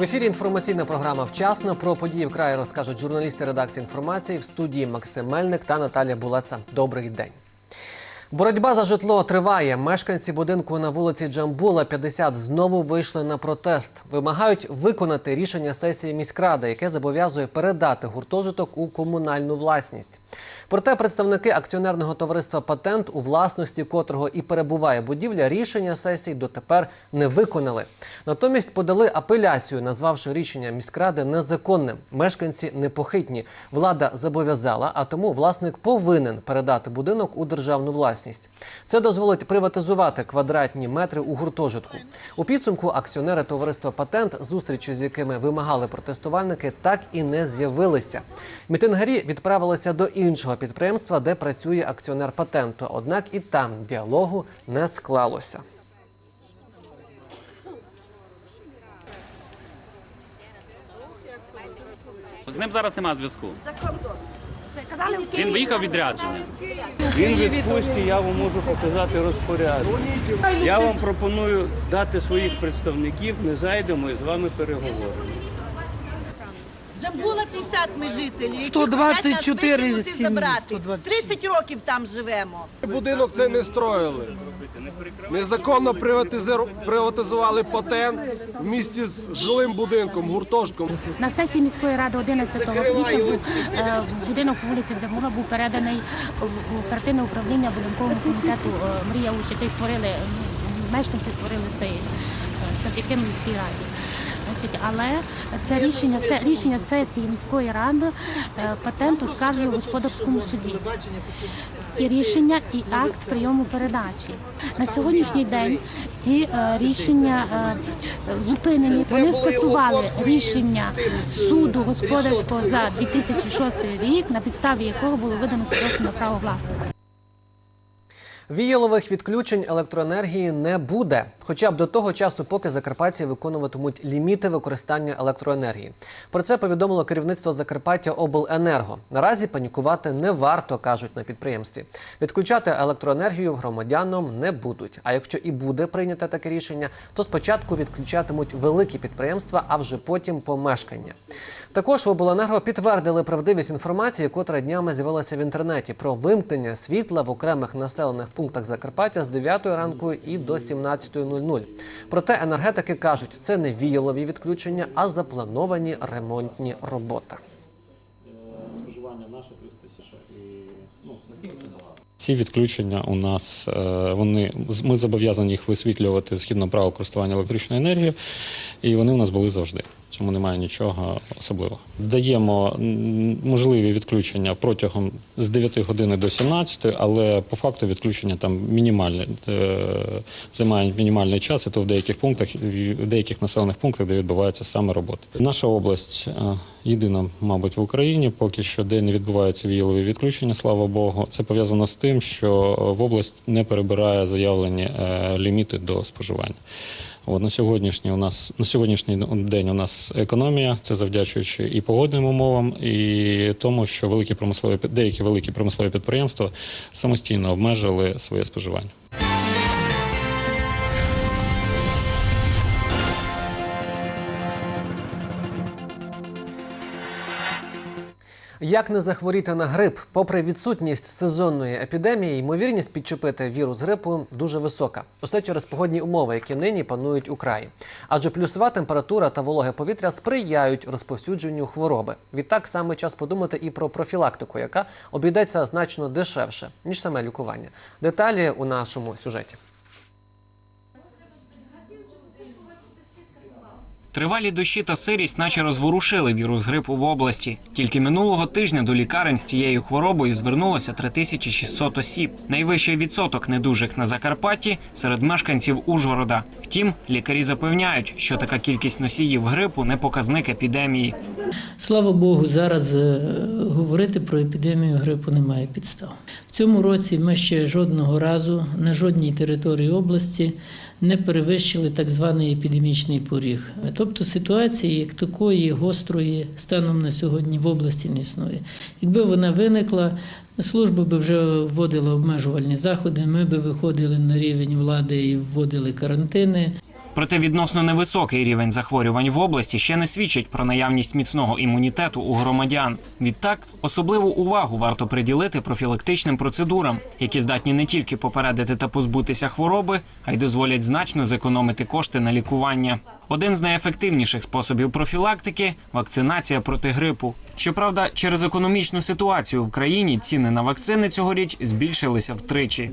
В ефірі інформаційна програма вчасно про події в краї розкажуть журналісти редакції інформації в студії Максим Мельник та Наталія Булаца. Добрий день. Боротьба за житло триває. Мешканці будинку на вулиці Джамбула 50 знову вийшли на протест. Вимагають виконати рішення сесії міськради, яке зобов'язує передати гуртожиток у комунальну власність. Проте представники акціонерного товариства Патент, у власності котрого і перебуває будівля, рішення сесії дотепер не виконали. Натомість подали апеляцію, назвавши рішення міськради незаконним. Мешканці непохитні. Влада зобов'язала, а тому власник повинен передати будинок у державну власність. Це дозволить приватизувати квадратні метри у гуртожитку. У підсумку акціонери товариства Патент, зустрічі з якими вимагали протестувальники, так і не з'явилися. Мітингарі відправилися до іншого підприємства, де працює акціонер патенту. Однак і там діалогу не склалося. З ним зараз немає зв'язку. За кордон. Він виїхав відрядження. Він відпустці, я вам можу показати розпорядження. Я вам пропоную дати своїх представників, ми зайдемо і з вами переговоримо. Джамбула 50 ми жителі, які 124 хочуть нас викинути, сім'ї, забрати. 120. 30 років там живемо. Будинок цей не строїли. Незаконно приватизиру- приватизували патент в місті з жилим будинком, гуртожком. На сесії міської ради 11 квітня був, е, будинок по вулиці Дзамула був переданий в в оперативне управління будинкового комітету е, Мрія Учитель створили м, мешканці створили цей е, завдяки міській раді. Значить, але це рішення це рішення сесії міської ради е, патенту скаржує в господарському суді. І рішення, і акт прийому передачі. На сьогоднішній день ці е, рішення е, зупинені. Вони скасували рішення суду господарського за 2006 рік, на підставі якого було видано свідоцтво на право власності. Віялових відключень електроенергії не буде, хоча б до того часу, поки закарпатці виконуватимуть ліміти використання електроенергії. Про це повідомило керівництво Закарпаття Обленерго. Наразі панікувати не варто, кажуть на підприємстві. Відключати електроенергію громадянам не будуть. А якщо і буде прийнято таке рішення, то спочатку відключатимуть великі підприємства, а вже потім помешкання. Також в обленерго підтвердили правдивість інформації, котра днями з'явилася в інтернеті про вимкнення світла в окремих населених пунктах Закарпаття з 9 ранку і до 17.00. Проте енергетики кажуть, це не віялові відключення, а заплановані ремонтні роботи. Ці відключення у нас е, вони ми зобов'язані їх висвітлювати згідно правил користування електричною енергією, і вони у нас були завжди. Цьому немає нічого особливого. Даємо можливі відключення протягом з 9 години до 17, але по факту відключення там мінімальне е, займають мінімальний час, і то в деяких пунктах, в деяких населених пунктах, де відбувається саме робота. Наша область е, єдина, мабуть, в Україні, поки що де не відбуваються віялові відключення, слава Богу. Це пов'язано з тим, що в область не перебирає заявлені е, ліміти до споживання. От, на сьогоднішній у нас на сьогоднішній день у нас економія, це завдячуючи і погодним умовам, і тому, що великі промислові деякі великі промислові підприємства самостійно обмежили своє споживання. Як не захворіти на грип, попри відсутність сезонної епідемії, ймовірність підчепити вірус грипу дуже висока. Усе через погодні умови, які нині панують у краї. Адже плюсова температура та вологе повітря сприяють розповсюдженню хвороби. Відтак саме час подумати і про профілактику, яка обійдеться значно дешевше ніж саме лікування. Деталі у нашому сюжеті. Тривалі дощі та сирість, наче розворушили вірус грипу в області. Тільки минулого тижня до лікарень з цією хворобою звернулося 3600 осіб. Найвищий відсоток недужих на Закарпатті серед мешканців Ужгорода. Втім, лікарі запевняють, що така кількість носіїв грипу не показник епідемії. Слава Богу, зараз е, говорити про епідемію грипу немає підстав. В цьому році ми ще жодного разу на жодній території області не перевищили так званий епідемічний поріг. Тобто ситуації як такої гострої станом на сьогодні в області не існує. Якби вона виникла, служба би вже вводила обмежувальні заходи, ми би виходили на рівень влади і вводили карантини. Проте відносно невисокий рівень захворювань в області ще не свідчить про наявність міцного імунітету у громадян. Відтак, особливу увагу варто приділити профілактичним процедурам, які здатні не тільки попередити та позбутися хвороби, а й дозволять значно зекономити кошти на лікування. Один з найефективніших способів профілактики вакцинація проти грипу. Щоправда, через економічну ситуацію в країні ціни на вакцини цьогоріч збільшилися втричі.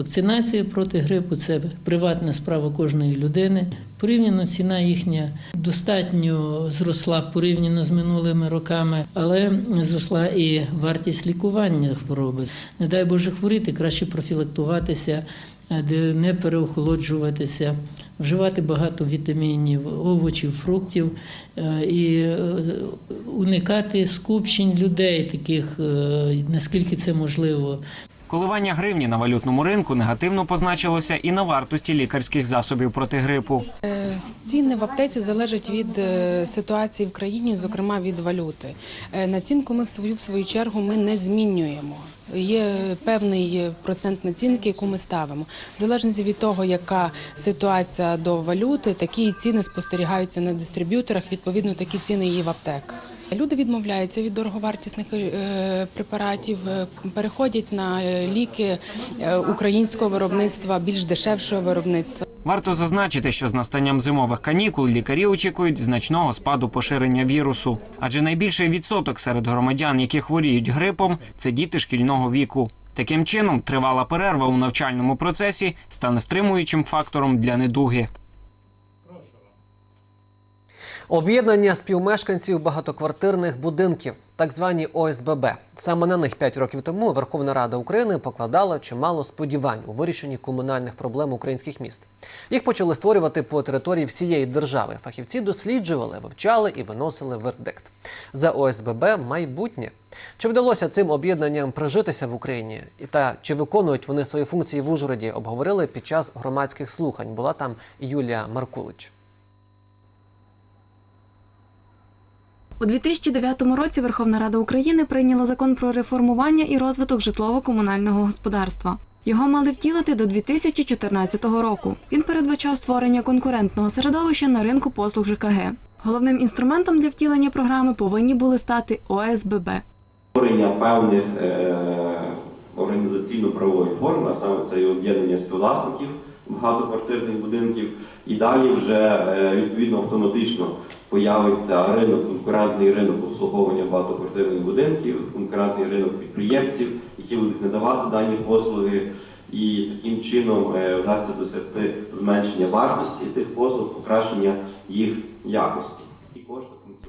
Вакцинація проти грипу це приватна справа кожної людини. Порівняно ціна їхня достатньо зросла порівняно з минулими роками, але зросла і вартість лікування хвороби. Не дай Боже хворіти, краще профілактуватися, е, не переохолоджуватися, вживати багато вітамінів, овочів, фруктів е, і е, уникати скупчень людей, таких наскільки це можливо. Коливання гривні на валютному ринку негативно позначилося і на вартості лікарських засобів проти грипу. Е, Ціни в аптеці залежать від е, ситуації в країні, зокрема від валюти. Е, Націнку ми в свою в свою чергу ми не змінюємо. Є певний процент націнки, яку ми ставимо. В залежності від того, яка ситуація до валюти, такі ціни спостерігаються на дистриб'юторах. Відповідно, такі ціни є в аптеках. Люди відмовляються від дороговартісних е, препаратів, е, переходять на е, ліки українського виробництва, більш дешевшого виробництва. Варто зазначити, що з настанням зимових канікул лікарі очікують значного спаду поширення вірусу, адже найбільший відсоток серед громадян, які хворіють грипом, це діти шкільного віку. Таким чином, тривала перерва у навчальному процесі стане стримуючим фактором для недуги. Об'єднання співмешканців багатоквартирних будинків, так звані ОСББ. Саме на них 5 років тому Верховна Рада України покладала чимало сподівань у вирішенні комунальних проблем українських міст. Їх почали створювати по території всієї держави. Фахівці досліджували, вивчали і виносили вердикт. За ОСББ майбутнє. Чи вдалося цим об'єднанням прижитися в Україні? І та чи виконують вони свої функції в Ужгороді? Обговорили під час громадських слухань. Була там Юлія Маркулич. У 2009 році Верховна Рада України прийняла закон про реформування і розвиток житлово-комунального господарства. Його мали втілити до 2014 року. Він передбачав створення конкурентного середовища на ринку послуг ЖКГ. Головним інструментом для втілення програми повинні були стати ОСББ. створення певних е, організаційно-правової форми, а саме це об'єднання співвласників багатоквартирних будинків, і далі вже е, відповідно автоматично появиться ринок, конкурентний ринок обслуговування багатоквартирних будинків, конкурентний ринок підприємців, які будуть надавати дані послуги. І таким чином е, вдасться досягти зменшення вартості тих послуг, покращення їх якості.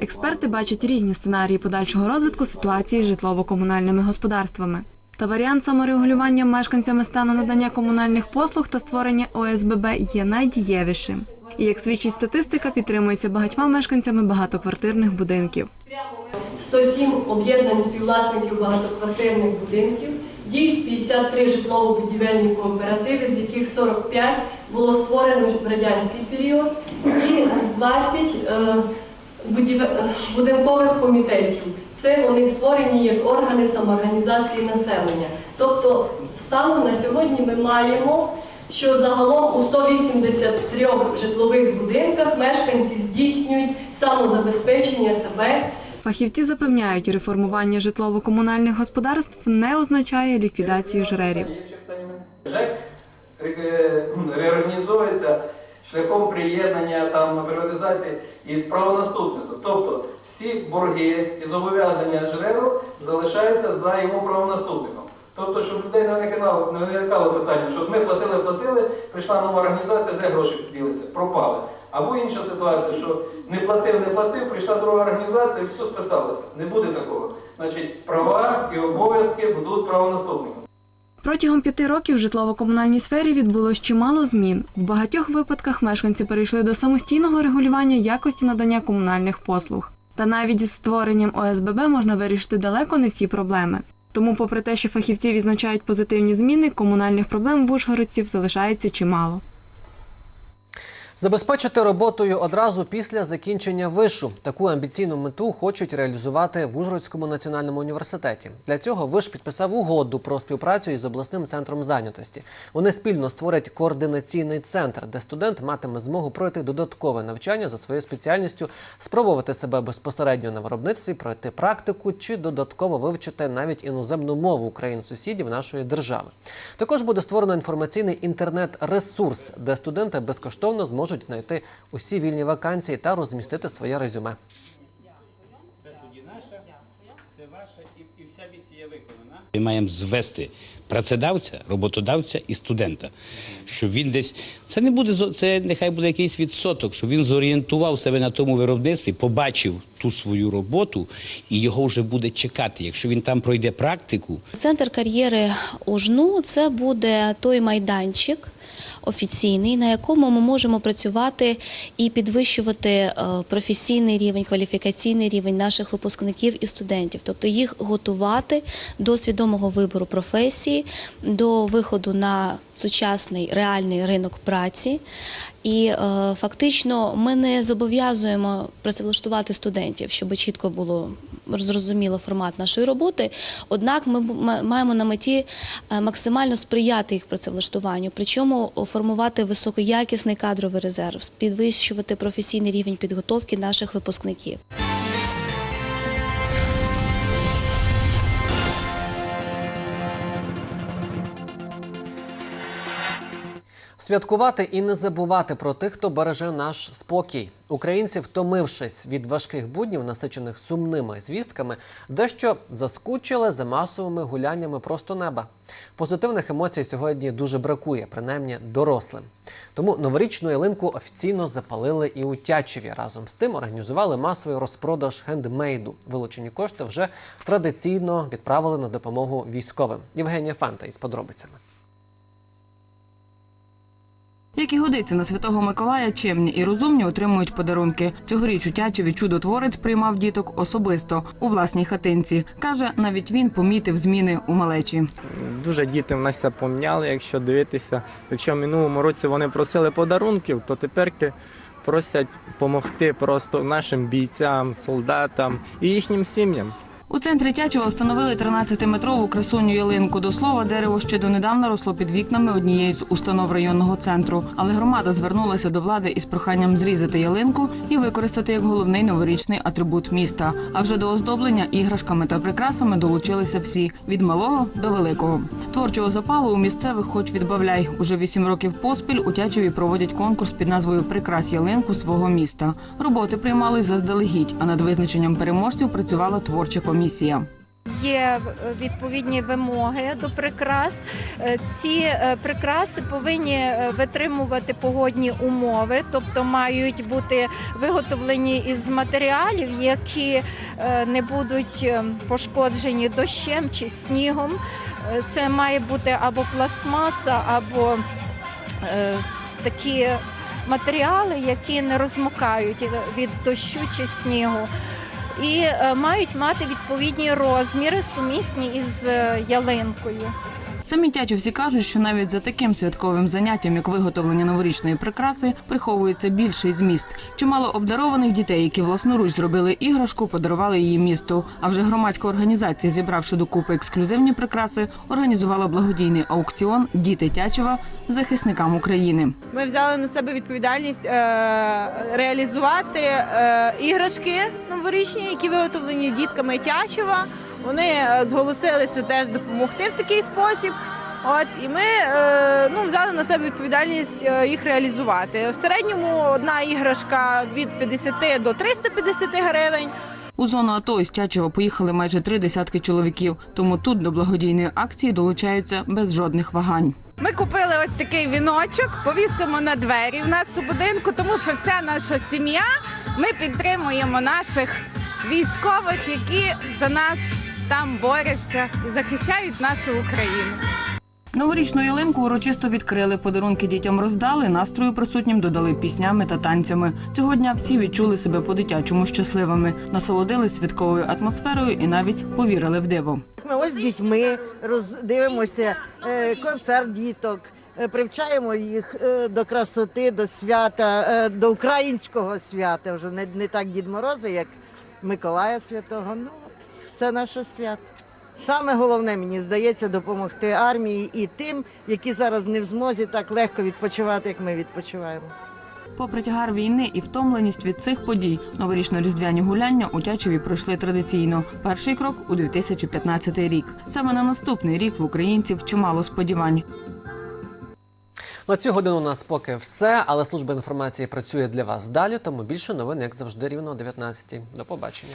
Експерти бачать різні сценарії подальшого розвитку ситуації з житлово-комунальними господарствами. Та варіант саморегулювання мешканцями стану надання комунальних послуг та створення ОСББ є найдієвішим. І як свідчить статистика, підтримується багатьма мешканцями багатоквартирних будинків. 107 об'єднань співвласників багатоквартирних будинків, діють 53 житлово-будівельні кооперативи, з яких 45 було створено в радянський період, і 20 е, будинкових комітетів. Це вони створені як органи самоорганізації населення. Тобто, станом на сьогодні ми маємо, що загалом у 183 житлових будинках мешканці здійснюють самозабезпечення себе Фахівці запевняють, реформування житлово-комунальних господарств не означає ліквідацію жрерів. ЖЕК ре- реорганізовується шляхом приєднання там приватизації із правонаступництва. Тобто всі борги і зобов'язання ЖРЕРу залишаються за його правонаступником. Тобто, щоб людей не виникало, питання, що ми платили, платили, прийшла нова організація, де гроші ділися, пропали. Або інша ситуація, що не платив, не платив, прийшла друга організація і все списалося. Не буде такого. Значить, права і обов'язки будуть правонаступником. Протягом п'яти років в житлово-комунальній сфері відбулось чимало змін. В багатьох випадках мешканці перейшли до самостійного регулювання якості надання комунальних послуг. Та навіть із створенням ОСББ можна вирішити далеко не всі проблеми. Тому, попри те, що фахівці відзначають позитивні зміни, комунальних проблем в Ужгородців залишається чимало. Забезпечити роботою одразу після закінчення вишу. Таку амбіційну мету хочуть реалізувати в Ужгородському національному університеті. Для цього виш підписав угоду про співпрацю із обласним центром зайнятості. Вони спільно створять координаційний центр, де студент матиме змогу пройти додаткове навчання за своєю спеціальністю, спробувати себе безпосередньо на виробництві, пройти практику чи додатково вивчити навіть іноземну мову країн-сусідів нашої держави. Також буде створено інформаційний інтернет-ресурс, де студенти безкоштовно зможуть знайти усі вільні вакансії та розмістити своє резюме. Це тоді наше, це ваше і, вся місія виконана. Ми маємо звести працедавця, роботодавця і студента. Щоб він десь це не буде це нехай буде якийсь відсоток, щоб він зорієнтував себе на тому виробництві, побачив ту свою роботу і його вже буде чекати. Якщо він там пройде практику, Центр кар'єри УЖНУ це буде той майданчик офіційний, на якому ми можемо працювати і підвищувати е, професійний рівень, кваліфікаційний рівень наших випускників і студентів, тобто їх готувати до свідомого вибору професії, до виходу на сучасний реальний ринок праці. І е, фактично ми не зобов'язуємо працевлаштувати студентів, щоб чітко було зрозуміло формат нашої роботи. Однак ми маємо на меті е, максимально сприяти їх працевлаштуванню, причому формувати високоякісний кадровий резерв, підвищувати професійний рівень підготовки наших випускників. Святкувати і не забувати про тих, хто береже наш спокій. Українці, втомившись від важких буднів, насичених сумними звістками, дещо заскучили за масовими гуляннями просто неба. Позитивних емоцій сьогодні дуже бракує, принаймні дорослим. Тому новорічну ялинку офіційно запалили і у Тячеві. Разом з тим організували масовий розпродаж хендмейду. Вилучені кошти вже традиційно відправили на допомогу військовим. Євгенія Фанта із подробицями. Як і годиться на святого Миколая, чемні і розумні отримують подарунки. Цьогоріч у Тячеві чудотворець приймав діток особисто у власній хатинці. Каже, навіть він помітив зміни у малечі. Дуже діти в нас поміняли, якщо дивитися. Якщо в минулому році вони просили подарунків, то тепер просять допомогти просто нашим бійцям, солдатам і їхнім сім'ям. У центрі Тячева встановили 13-метрову красуню ялинку. До слова, дерево ще донедавна росло під вікнами однієї з установ районного центру. Але громада звернулася до влади із проханням зрізати ялинку і використати як головний новорічний атрибут міста. А вже до оздоблення іграшками та прикрасами долучилися всі від малого до великого. Творчого запалу у місцевих хоч відбавляй. Уже вісім років поспіль у Тячеві проводять конкурс під назвою Прикрась ялинку свого міста. Роботи приймались заздалегідь, а над визначенням переможців працювала творча комісія. Є відповідні вимоги до прикрас. Е, Ці е, прикраси повинні е, витримувати погодні умови, тобто мають бути виготовлені із матеріалів, які не будуть пошкоджені дощем чи снігом. Це має бути або пластмаса, або такі матеріали, які не розмокають від дощу чи снігу і е, мають мати відповідні розміри, сумісні із е, ялинкою. Самі тячівці кажуть, що навіть за таким святковим заняттям, як виготовлення новорічної прикраси, приховується більший зміст. Чимало обдарованих дітей, які власноруч зробили іграшку, подарували її місту. А вже громадська організація, зібравши докупи ексклюзивні прикраси, організувала благодійний аукціон Діти Тячева захисникам України. Ми взяли на себе відповідальність е, реалізувати е, іграшки новорічні, які виготовлені дітками Тячева. Вони е, зголосилися теж допомогти в такий спосіб. От і ми е, ну, взяли на себе відповідальність е, їх реалізувати. В середньому одна іграшка від 50 до 350 гривень. У зону АТО із Тячева поїхали майже три десятки чоловіків. Тому тут до благодійної акції долучаються без жодних вагань. Ми купили ось такий віночок, повісимо на двері в нас у будинку, тому що вся наша сім'я. Ми підтримуємо наших військових, які за нас там борються і захищають нашу Україну. Новорічну ялинку урочисто відкрили, подарунки дітям роздали, настрою присутнім додали піснями та танцями. Цього дня всі відчули себе по-дитячому щасливими, насолодились святковою атмосферою і навіть повірили в диво. Ми ось з дітьми роздивимося е, концерт діток, е, привчаємо їх е, до красоти, до свята, до українського свята. Вже не, не так Дід Мороза, як Миколая Святого. Ну, все наше свято. Саме головне, мені здається, допомогти армії і тим, які зараз не в змозі так легко відпочивати, як ми відпочиваємо. Попри тягар війни і втомленість від цих подій, новорічно-різдвяні гуляння у Тячеві пройшли традиційно. Перший крок у 2015 рік. Саме на наступний рік в українців чимало сподівань. На цю годину у нас поки все, але служба інформації працює для вас далі, тому більше новин, як завжди, рівно о 19 До побачення.